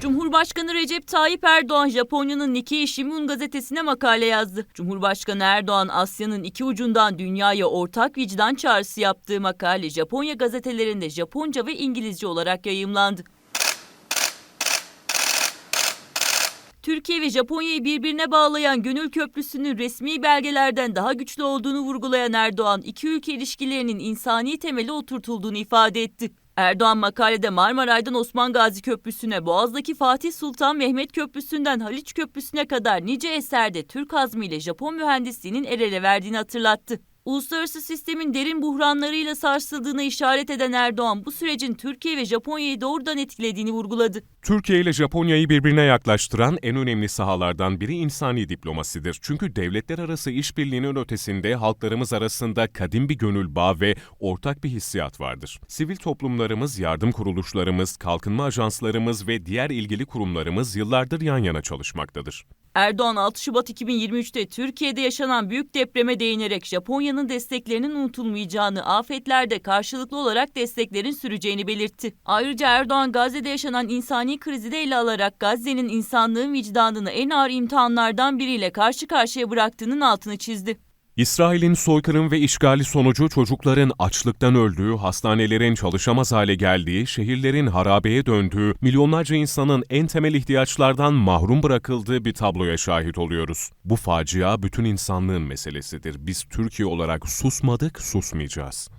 Cumhurbaşkanı Recep Tayyip Erdoğan Japonya'nın Nikkei Shimbun gazetesine makale yazdı. Cumhurbaşkanı Erdoğan Asya'nın iki ucundan dünyaya ortak vicdan çağrısı yaptığı makale Japonya gazetelerinde Japonca ve İngilizce olarak yayımlandı. Türkiye ve Japonya'yı birbirine bağlayan Gönül Köprüsü'nün resmi belgelerden daha güçlü olduğunu vurgulayan Erdoğan, iki ülke ilişkilerinin insani temeli oturtulduğunu ifade etti. Erdoğan makalede Marmaray'dan Osman Gazi Köprüsü'ne, Boğaz'daki Fatih Sultan Mehmet Köprüsü'nden Haliç Köprüsü'ne kadar nice eserde Türk azmiyle Japon mühendisliğinin el ele verdiğini hatırlattı. Uluslararası sistemin derin buhranlarıyla sarsıldığına işaret eden Erdoğan bu sürecin Türkiye ve Japonya'yı doğrudan etkilediğini vurguladı. Türkiye ile Japonya'yı birbirine yaklaştıran en önemli sahalardan biri insani diplomasidir. Çünkü devletler arası işbirliğinin ötesinde halklarımız arasında kadim bir gönül bağı ve ortak bir hissiyat vardır. Sivil toplumlarımız, yardım kuruluşlarımız, kalkınma ajanslarımız ve diğer ilgili kurumlarımız yıllardır yan yana çalışmaktadır. Erdoğan 6 Şubat 2023'te Türkiye'de yaşanan büyük depreme değinerek Japonya'nın desteklerinin unutulmayacağını, afetlerde karşılıklı olarak desteklerin süreceğini belirtti. Ayrıca Erdoğan Gazze'de yaşanan insani krizi de ele alarak Gazze'nin insanlığın vicdanını en ağır imtihanlardan biriyle karşı karşıya bıraktığının altını çizdi. İsrail'in soykırım ve işgali sonucu çocukların açlıktan öldüğü, hastanelerin çalışamaz hale geldiği, şehirlerin harabeye döndüğü, milyonlarca insanın en temel ihtiyaçlardan mahrum bırakıldığı bir tabloya şahit oluyoruz. Bu facia bütün insanlığın meselesidir. Biz Türkiye olarak susmadık, susmayacağız.